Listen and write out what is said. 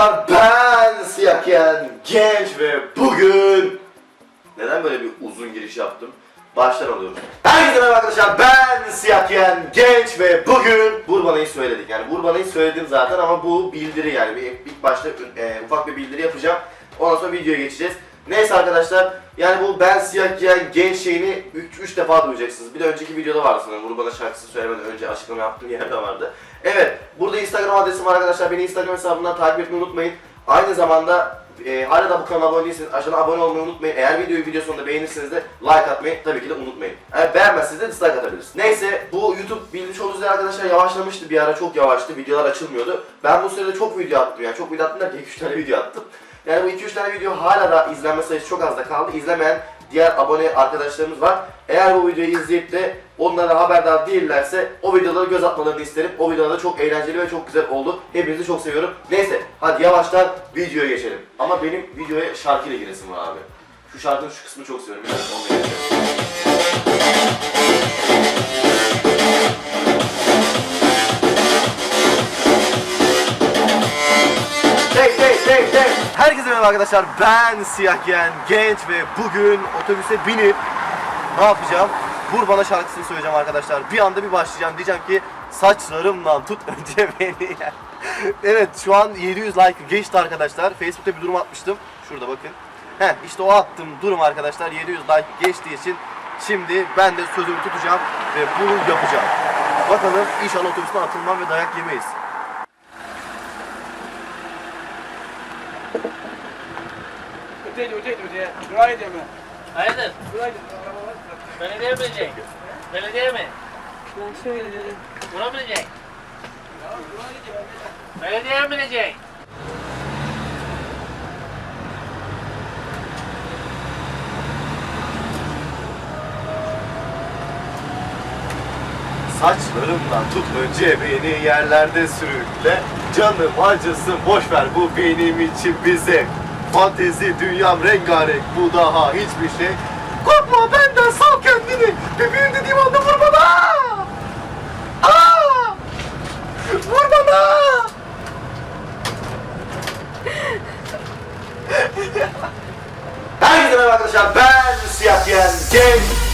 arkadaşlar ben Siyaken Genç ve bugün neden böyle bir uzun giriş yaptım? Baştan alıyorum. Herkese merhaba arkadaşlar ben Siyaken Genç ve bugün Burbana'yı söyledik. Yani Burbana'yı söyledim zaten ama bu bildiri yani bir, ilk başta e, ufak bir bildiri yapacağım. Ondan sonra videoya geçeceğiz. Neyse arkadaşlar yani bu ben siyah giyen genç şeyini 3 defa duyacaksınız. Bir de önceki videoda vardı sanırım. Burbana şarkısını söylemeden önce açıklama yaptığım yerde vardı. Evet burada Instagram adresim var arkadaşlar. Beni Instagram hesabından takip etmeyi unutmayın. Aynı zamanda e, hala da bu kanala abone değilseniz aşağıdan abone olmayı unutmayın. Eğer videoyu video sonunda beğenirseniz de like atmayı tabii ki de unutmayın. Eğer beğenmezseniz de dislike atabilirsiniz. Neyse bu YouTube bilmiş olduğunuz üzere arkadaşlar yavaşlamıştı bir ara çok yavaştı. Videolar açılmıyordu. Ben bu sırada çok video attım yani çok video attım derken 2-3 tane video attım. Yani bu 2-3 tane video hala da izlenme sayısı çok az da kaldı. İzlemeyen diğer abone arkadaşlarımız var. Eğer bu videoyu izleyip de onlara haberdar değillerse o videolara göz atmalarını isterim. O videolar da çok eğlenceli ve çok güzel oldu. Hepinizi çok seviyorum. Neyse hadi yavaştan videoya geçelim. Ama benim videoya şarkıyla giresim var abi. Şu şarkının şu kısmını çok seviyorum. Yani geçelim. Hey! Herkese merhaba arkadaşlar. Ben Siyah Giyen Genç ve bugün otobüse binip ne yapacağım? Vur bana şarkısını söyleyeceğim arkadaşlar. Bir anda bir başlayacağım. Diyeceğim ki saçlarımdan tut önce beni. evet şu an 700 like geçti arkadaşlar. Facebook'ta bir durum atmıştım. Şurada bakın. Heh işte o attığım durum arkadaşlar 700 like geçtiği için şimdi ben de sözümü tutacağım ve bunu yapacağım. Bakalım inşallah otobüsten atılmam ve dayak yemeyiz. Öteydi, öteydi, öteye. Diyor mu? Hayırdır? Belediye mi bilecek? Belediye mi? Ben şöyle dedim. Buna mı bilecek? Belediye mi bilecek? Saçlarımdan tut önce beni yerlerde sürükle Canım acısın boş ver bu benim için bize Fantezi dünyam rengarenk bu daha hiçbir şey. Korkma benden sal kendini. Bebeğim dediğim anda vur bana. Aa! Vur bana. Herkese merhaba arkadaşlar ben Siyah Diyen Cenk.